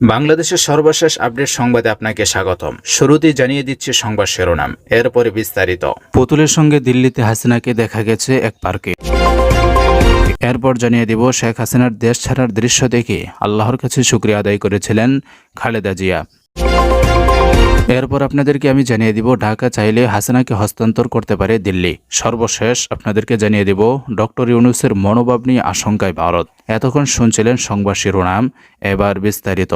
বাংলাদেশের সর্বশেষ আপডেট সংবাদে আপনাকে স্বাগতম। শুরুতেই জানিয়ে দিচ্ছে সংবাদ শিরোনাম। এরপরে বিস্তারিত। পুতুলের সঙ্গে দিল্লিতে হাসিনাকে দেখা গেছে এক পার্কে। এরপর জানিয়ে দিব শেখ হাসিনার দেশ ছাড়ার দৃশ্য দেখে। আল্লাহর কাছে শুক্রিয়া আদায় করেছিলেন খালেদা জিয়া। এরপর আপনাদেরকে আমি জানিয়ে দিব, ঢাকা চাইলে হাসিনাকে হস্তান্তর করতে পারে দিল্লি। সর্বশেষ আপনাদেরকে জানিয়ে দিব, ডক্টর ইউনুসের মনোভাব নিয়ে আশঙ্কায় ভারত। এতক্ষণ শুনছিলেন সংবাদ শিরোনাম, এবার বিস্তারিত।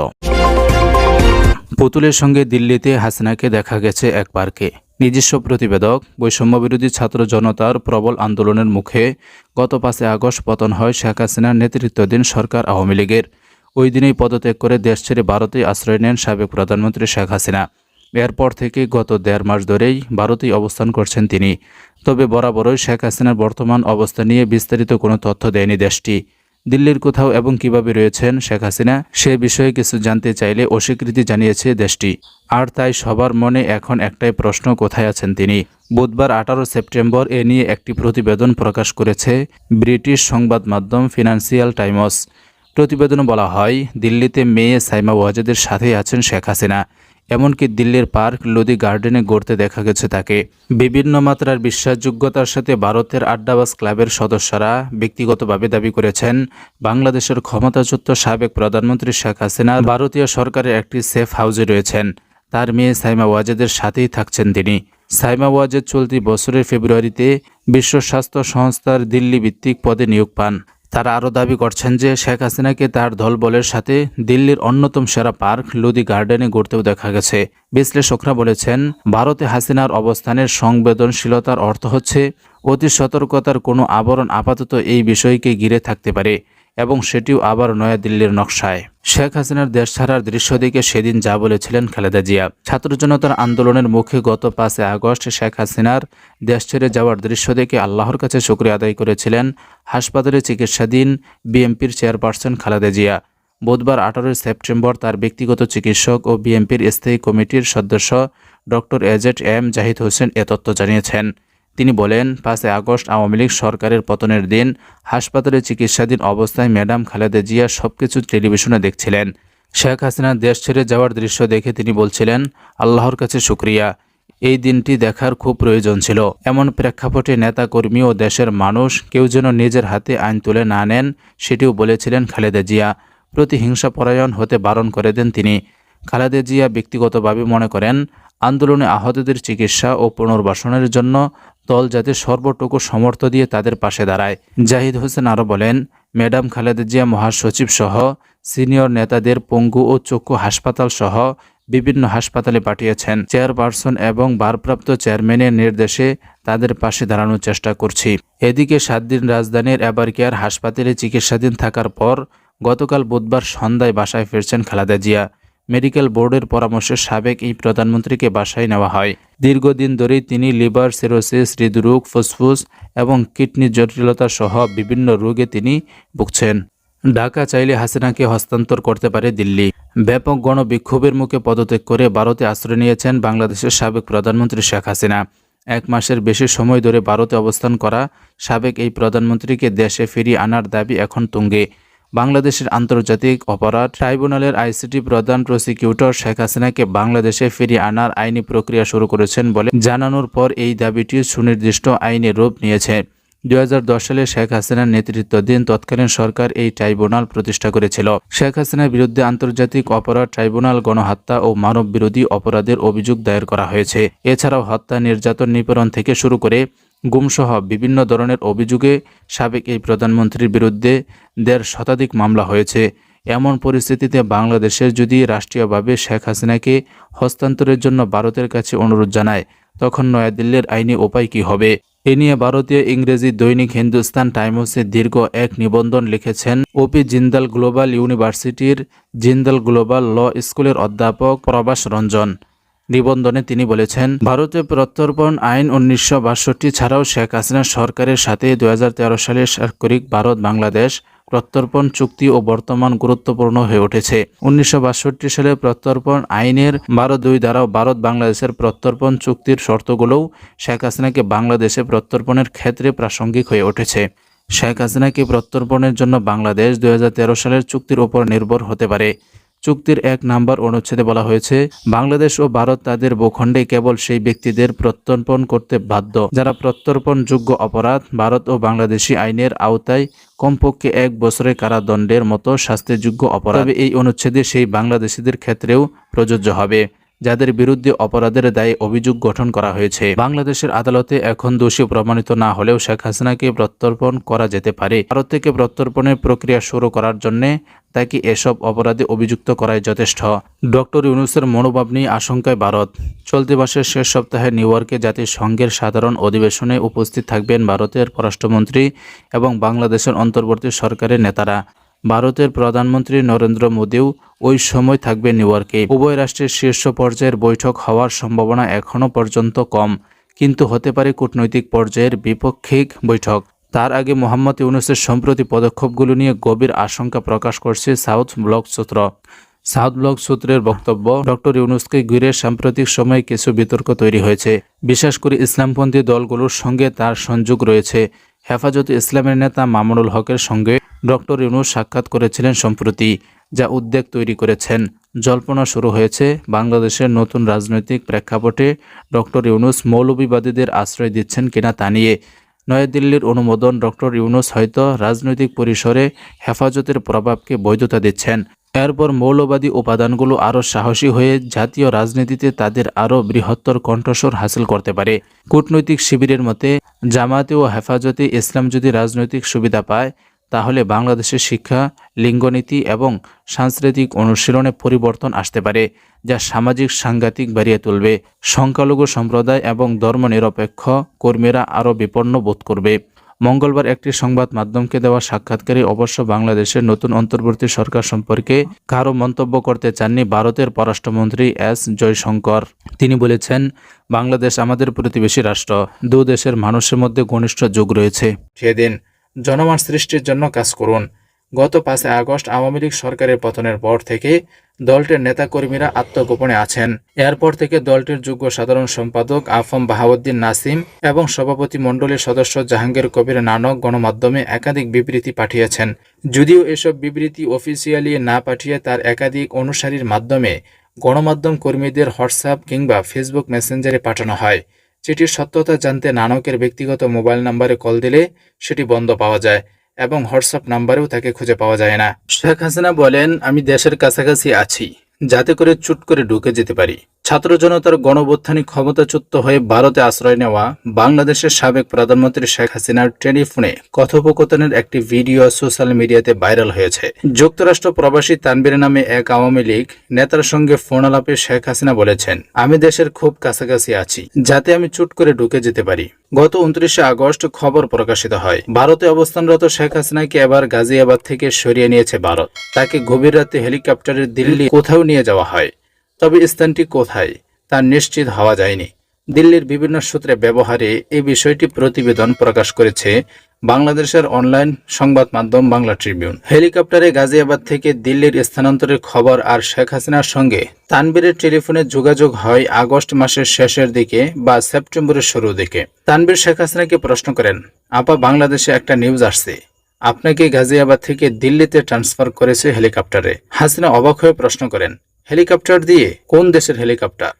পুতুলের সঙ্গে দিল্লিতে হাসিনাকে দেখা গেছে এক পার্কে নিজস্ব প্রতিবেদক, বৈষম্যবিরোধী ছাত্র জনতার প্রবল আন্দোলনের মুখে গত পাঁচে আগস্ট পতন হয় শেখ হাসিনার নেতৃত্বাধীন সরকার আওয়ামী লীগের। ওই দিনেই পদত্যাগ করে দেশ ছেড়ে ভারতে আশ্রয় নেন সাবেক প্রধানমন্ত্রী শেখ হাসিনা। এরপর থেকে গত দেড় মাস ধরেই ভারতেই অবস্থান করছেন তিনি। তবে বরাবরই শেখ হাসিনার বর্তমান অবস্থা নিয়ে বিস্তারিত কোনো তথ্য দেয়নি দেশটি। দিল্লির কোথাও এবং কীভাবে রয়েছেন শেখ হাসিনা সে বিষয়ে কিছু জানতে চাইলে অস্বীকৃতি জানিয়েছে দেশটি। আর তাই সবার মনে এখন একটাই প্রশ্ন, কোথায় আছেন তিনি? বুধবার আঠারো সেপ্টেম্বর এ নিয়ে একটি প্রতিবেদন প্রকাশ করেছে ব্রিটিশ সংবাদ মাধ্যম ফিনান্সিয়াল টাইমস। প্রতিবেদনে বলা হয়, দিল্লিতে মেয়ে সাইমা ওয়াজেদের সাথেই আছেন শেখ হাসিনা। এমনকি দিল্লির পার্ক লোদি গার্ডেনে গড়তে দেখা গেছে তাকে। বিভিন্ন মাত্রার বিশ্বাসযোগ্যতার সাথে ভারতের আড্ডাবাস ক্লাবের সদস্যরা ব্যক্তিগতভাবে দাবি করেছেন, বাংলাদেশের ক্ষমতাচ্যুত সাবেক প্রধানমন্ত্রী শেখ হাসিনা ভারতীয় সরকারের একটি সেফ হাউজে রয়েছেন। তার মেয়ে সাইমা ওয়াজেদের সাথেই থাকছেন তিনি। সাইমা ওয়াজেদ চলতি বছরের ফেব্রুয়ারিতে বিশ্ব স্বাস্থ্য সংস্থার দিল্লি ভিত্তিক পদে নিয়োগ পান। তারা আরও দাবি করছেন যে শেখ হাসিনাকে তার দলবলের সাথে দিল্লির অন্যতম সেরা পার্ক লুদি গার্ডেনে গড়তেও দেখা গেছে। বিশ্লেষকরা বলেছেন, ভারতে হাসিনার অবস্থানের সংবেদনশীলতার অর্থ হচ্ছে অতি সতর্কতার কোনো আবরণ আপাতত এই বিষয়কে ঘিরে থাকতে পারে। এবং সেটিও আবার নয়াদিল্লির নকশায়। শেখ হাসিনার দেশ ছাড়ার দৃশ্য দেখে সেদিন যা বলেছিলেন খালেদা জিয়া। ছাত্র জনতার আন্দোলনের মুখে গত পাঁচে আগস্ট শেখ হাসিনার দেশ ছেড়ে যাওয়ার দৃশ্য দেখে আল্লাহর কাছে শুক্রিয়া আদায় করেছিলেন হাসপাতালে চিকিৎসাধীন বিএনপির চেয়ারপারসন খালেদা জিয়া। বুধবার আঠারোই সেপ্টেম্বর তার ব্যক্তিগত চিকিৎসক ও বিএনপির স্থায়ী কমিটির সদস্য doctor AZ M Zahid Hossain এ তথ্য জানিয়েছেন। তিনি বলেন, পাঁচই আগস্ট আওয়ামী লীগ সরকারের পতনের দিন হাসপাতালে চিকিৎসাধীন অবস্থায় ম্যাডাম খালেদা জিয়া সবকিছু টেলিভিশনে দেখছিলেন। শেখ হাসিনা দেশ ছেড়ে যাওয়ার দৃশ্য দেখে তিনি বলছিলেন, আল্লাহর কাছে শুক্রিয়া। এই দিনটি দেখার খুব প্রয়োজন ছিল। এমন প্রেক্ষাপটে নেতাকর্মী ও দেশের মানুষ কেউ যেন নিজের হাতে আইন তুলে না নেন, সেটিও বলেছিলেন খালেদা জিয়া। প্রতিহিংসা পরায়ণ হতে বারণ করে দেন তিনি। খালেদা জিয়া ব্যক্তিগতভাবে মনে করেন আন্দোলনে আহতদের চিকিৎসা ও পুনর্বাসনের জন্য দল যাতে সর্বটুকু সমর্থ দিয়ে তাদের পাশে দাঁড়ায়। জাহিদ হোসেন আরও বলেন, ম্যাডাম খালেদা জিয়া মহাসচিব সহ সিনিয়র নেতাদের পঙ্গু ও চক্ষু হাসপাতাল সহ বিভিন্ন হাসপাতালে পাঠিয়েছেন। চেয়ারপারসন এবং ভারপ্রাপ্ত চেয়ারম্যানের নির্দেশে তাদের পাশে দাঁড়ানোর চেষ্টা করছি। এদিকে সাত দিন রাজধানীর এবারকেয়ার হাসপাতালে চিকিৎসাধীন থাকার পর গতকাল বুধবার সন্ধ্যায় বাসায় ফিরছেন খালেদা জিয়া। মেডিকেল বোর্ডের পরামর্শে সাবেক এই প্রধানমন্ত্রীকে বাসায় নেওয়া হয়। দীর্ঘদিন ধরেই তিনি লিভার সিরোসিস, হৃদরোগ, ফুসফুস এবং কিডনি জটিলতা সহ বিভিন্ন রোগে তিনি ভুগছেন। ঢাকা চাইলে হাসিনাকে হস্তান্তর করতে পারে দিল্লি। ব্যাপক গণবিক্ষোভের মুখে পদত্যাগ করে ভারতে আশ্রয় নিয়েছেন বাংলাদেশের সাবেক প্রধানমন্ত্রী শেখ হাসিনা। এক মাসের বেশি সময় ধরে ভারতে অবস্থান করা সাবেক এই প্রধানমন্ত্রীকে দেশে ফিরিয়ে আনার দাবি এখন তুঙ্গে। বাংলাদেশের আন্তর্জাতিক অপরাধ ট্রাইব্যুনালের আইসিটি প্রধান প্রসিকিউটর শেখ হাসিনাকে বাংলাদেশে ফিরিয়ে আনার আইনি প্রক্রিয়া শুরু করেছেন বলে জানানোর পর এই দাবিটি সুনির্দিষ্ট আইনে রূপ নিয়েছে। দু হাজার দশ সালে শেখ হাসিনার নেতৃত্বাধীন তৎকালীন সরকার এই ট্রাইব্যুনাল প্রতিষ্ঠা করেছিল। শেখ হাসিনার বিরুদ্ধে আন্তর্জাতিক অপরাধ ট্রাইব্যুনাল, গণহত্যা ও মানব বিরোধী অপরাধের অভিযোগ দায়ের করা হয়েছে। এছাড়াও হত্যা, নির্যাতন, নিপীড়ন থেকে শুরু করে গুমসহ বিভিন্ন ধরনের অভিযোগে সাবেক এই প্রধানমন্ত্রীর বিরুদ্ধে দেড় শতাধিক মামলা হয়েছে। এমন পরিস্থিতিতে বাংলাদেশের যদি রাষ্ট্রীয়ভাবে শেখ হাসিনাকে হস্তান্তরের জন্য ভারতের কাছে অনুরোধ জানায়, তখন নয়াদিল্লির আইনি উপায় কী হবে? এ নিয়ে ভারতীয় ইংরেজি দৈনিক হিন্দুস্তান টাইমসে দীর্ঘ এক নিবন্ধন লিখেছেন ওপি জিন্দাল গ্লোবাল ইউনিভার্সিটির জিন্দাল গ্লোবাল ল স্কুলের অধ্যাপক প্রবাস রঞ্জন। নিবন্ধনে তিনি বলেছেন, ভারতে প্রত্যর্পণ আইন উনিশশো বাষট্টি ছাড়াও শেখ হাসিনা সরকারের সাথে দু সালে সার্করিক ভারত বাংলাদেশ প্রত্যর্পণ চুক্তি ও বর্তমান গুরুত্বপূর্ণ হয়ে উঠেছে। উনিশশো বাষট্টি সালে প্রত্যর্পণ আইনের বারো দুই দ্বারাও ভারত বাংলাদেশের প্রত্যর্পণ চুক্তির শর্তগুলোও শেখ হাসিনাকে বাংলাদেশে প্রত্যর্পণের ক্ষেত্রে প্রাসঙ্গিক হয়ে উঠেছে। শেখ হাসিনাকে প্রত্যর্পণের জন্য বাংলাদেশ দু হাজার তেরো সালের চুক্তির উপর নির্ভর হতে পারে। চুক্তির এক নাম্বার অনুচ্ছেদে বলা হয়েছে, বাংলাদেশ ও ভারত তাদের ভূখণ্ডে কেবল সেই ব্যক্তিদের প্রত্যর্পণ করতে বাধ্য। যারা প্রত্যর্পণযোগ্য অপরাধ, ভারত ও বাংলাদেশি আইনের আওতায় কমপক্ষে এক বছরের কারাদণ্ডের মতো শাস্তিযোগ্য অপরাধ। এই অনুচ্ছেদে সেই বাংলাদেশিদের ক্ষেত্রেও প্রযোজ্য হবে, যাদের বিরুদ্ধে অপরাধের দায়ে অভিযোগ গঠন করা হয়েছে। বাংলাদেশের আদালতে এখন দোষী প্রমাণিত না হলেও শেখ হাসিনাকে প্রত্যর্পণ করা যেতে পারে। ভারত থেকে প্রত্যর্পণের প্রক্রিয়া শুরু করার জন্য তাকে এসব অপরাধে অভিযুক্ত করাই যথেষ্ট। ডক্টর ইউনুসের মনোভাব নিয়ে আশঙ্কায় ভারত। চলতি মাসের শেষ সপ্তাহে নিউ ইয়র্কে জাতিসংঘের সাধারণ অধিবেশনে উপস্থিত থাকবেন ভারতের পররাষ্ট্রমন্ত্রী এবং বাংলাদেশের অন্তর্বর্তী সরকারের নেতারা। ভারতের প্রধানমন্ত্রী নরেন্দ্র মোদীও ওই সময় থাকবে নিউ ইয়র্কে। উভয় রাষ্ট্রের শীর্ষ পর্যায়ের বৈঠক হওয়ার সম্ভাবনা এখনও পর্যন্ত কম, কিন্তু হতে পারে কূটনৈতিক পর্যায়ের বিপক্ষিক বৈঠক। তার আগে মোহাম্মদ ইউনুসের সম্প্রতি পদক্ষেপগুলো নিয়ে গভীর আশঙ্কা প্রকাশ করছে সাউথ ব্লক সূত্র। সাউথ ব্লক সূত্রের বক্তব্য, ডক্টর ইউনুসকে ঘিরে সাম্প্রতিক সময়ে কিছু বিতর্ক তৈরি হয়েছে। বিশেষ করে ইসলামপন্থী দলগুলোর সঙ্গে তার সংযোগ রয়েছে। হেফাজতে ইসলামের নেতা মামুনুল হকের সঙ্গে ডক্টর ইউনুস সাক্ষাৎ করেছিলেন সম্প্রতি, যা উদ্বেগ তৈরি করেছেন। জল্পনা শুরু হয়েছে বাংলাদেশের নতুন রাজনৈতিক প্রেক্ষাপটে ডক্টর ইউনুস মৌলবিবাদীদের আশ্রয় দিচ্ছেন কিনা তা নিয়ে। নয়াদিল্লির অনুমোদন ডক্টর ইউনুস হয়তো রাজনৈতিক পরিসরে হেফাজতের প্রভাবকে বৈধতা দিচ্ছেন। এরপর মৌলবাদী উপাদানগুলো আরও সাহসী হয়ে জাতীয় রাজনীতিতে তাদের আরও বৃহত্তর কণ্ঠস্বর হাসিল করতে পারে। কূটনৈতিক শিবিরের মতে, জামাতে ও হেফাজতে ইসলাম যদি রাজনৈতিক সুবিধা পায় তাহলে বাংলাদেশের শিক্ষা, লিঙ্গনীতি এবং সাংস্কৃতিক অনুশীলনে পরিবর্তন আসতে পারে, যা সামাজিক, সাংঘাতিক বাড়িয়ে তুলবে। সংখ্যালঘু সম্প্রদায় এবং ধর্মনিরপেক্ষ কর্মীরা আরও বিপন্ন বোধ করবে। মঙ্গলবার একটি সংবাদ মাধ্যমকে দেওয়া সাক্ষাৎকারে অবশ্য বাংলাদেশের নতুন অন্তর্বর্তী সরকার সম্পর্কে কারও মন্তব্য করতে চাননি ভারতের পররাষ্ট্রমন্ত্রী এস জয়শঙ্কর। তিনি বলেছেন, বাংলাদেশ আমাদের প্রতিবেশী রাষ্ট্র, দু দেশের মানুষের মধ্যে ঘনিষ্ঠ যোগ রয়েছে। সেদিন জনমান সৃষ্টির জন্য কাজ করুন। গত পাঁচে আগস্ট আওয়ামী লীগ সরকারের পতনের পর থেকে দলটির নেতাকর্মীরা আত্মগোপনে আছেন। এরপর থেকে দলটির যুগ্ম সাধারণ সম্পাদক আফম বাহাউদ্দিন নাসিম এবং সভাপতি মণ্ডলীর সদস্য জাহাঙ্গীর কবির নানক গণমাধ্যমে একাধিক বিবৃতি পাঠিয়েছেন। যদিও এসব বিবৃতি অফিসিয়ালি না পাঠিয়ে তার একাধিক অনুসারীর মাধ্যমে গণমাধ্যম কর্মীদের হোয়াটসঅ্যাপ কিংবা ফেসবুক মেসেঞ্জারে পাঠানো হয়। চিঠির সত্যতা জানতে নানকের ব্যক্তিগত মোবাইল নাম্বারে কল দিলে সেটি বন্ধ পাওয়া যায় এবং হোয়াটসঅ্যাপ নাম্বারেও তাকে খুঁজে পাওয়া যায় না। শেখ হাসিনা বলেন, আমি দেশের কাছাকাছি আছি, যাতে করে চুট করে ঢুকে যেতে পারি। ছাত্র জনতার গণবত্থানী ক্ষমতাচ্যুত হয়ে ভারতে আশ্রয় নেওয়া বাংলাদেশের সাবেক প্রধানমন্ত্রী শেখ হাসিনার টেলিফোনে কথোপকথনের একটি ভিডিও সোশ্যাল মিডিয়াতে ভাইরাল হয়েছে। যুক্তরাষ্ট্র প্রবাসী তানবীর নামে এক আওয়ামী লীগ নেতার সঙ্গে ফোন আলাপে শেখ হাসিনা বলেছেন, আমি দেশের খুব কাছাকাছি আছি, যাতে আমি চুট করে ঢুকে যেতে পারি। গত উনত্রিশে আগস্ট খবর প্রকাশিত হয়। ভারতে অবস্থানরত শেখ হাসিনাকে এবার গাজিয়াবাদ থেকে সরিয়ে নিয়েছে ভারত। তাকে গভীর রাতে হেলিকপ্টারে দিল্লি কোথাও নিয়ে যাওয়া হয়। তবে স্থানটি কোথায় তা নিশ্চিত হওয়া যায়নি। দিল্লির বিভিন্ন সূত্রে ব্যবহারে এই বিষয়টি প্রতিবেদন প্রকাশ করেছে বাংলাদেশের অনলাইন সংবাদ মাধ্যম বাংলা ট্রিবিউন। হেলিকপ্টারে গাজিয়াবাদ থেকে দিল্লির স্থানান্তরের খবর আর শেখ হাসিনার সঙ্গে তানবীরের টেলিফোনে যোগাযোগ হয় আগস্ট মাসের শেষের দিকে বা সেপ্টেম্বরের শুরুর দিকে। তানবীর শেখ হাসিনাকে প্রশ্ন করেন, আপা, বাংলাদেশে একটা নিউজ আসছে। আপনাকে গাজিয়াবাদ থেকে দিল্লিতে ট্রান্সফার করেছে হেলিকপ্টারে। হাসিনা অবাক হয়ে প্রশ্ন করেন হেলিকপ্টার দিয়ে কোন দেশের হেলিকপ্টার